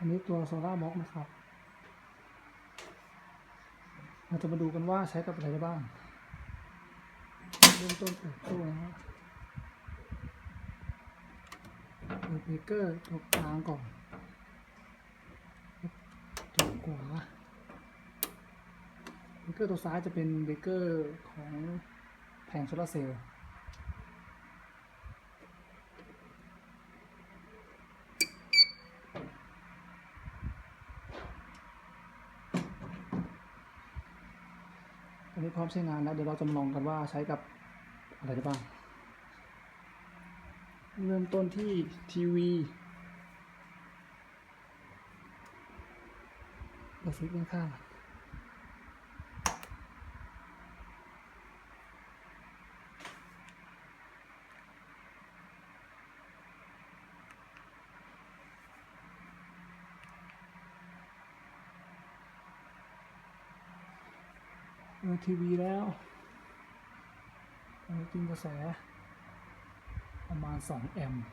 อันนี้ตัวโซล่าม็อกนะครับ เราจะมาดูกันว่าใช้กับอะไรได้บ้าง เริ่มต้นเปิดตู้นะฮะเปิดเบรกเกอร์ตัวกลางก่อนตัวขวาเบรกเกอร์ตัวซ้ายจะเป็นเบรกเกอร์ของแผงโซลาเซลล์ อันนี้พร้อมใช้งานแล้วเดี๋ยวเราจะมาลองกันว่าใช้กับอะไรได้บ้างเริ่มต้นที่ทีวีเราซื้อเป็นข้าง ทีวีแล้วอันนี้กินกระแสประมาณ 2 แอมป์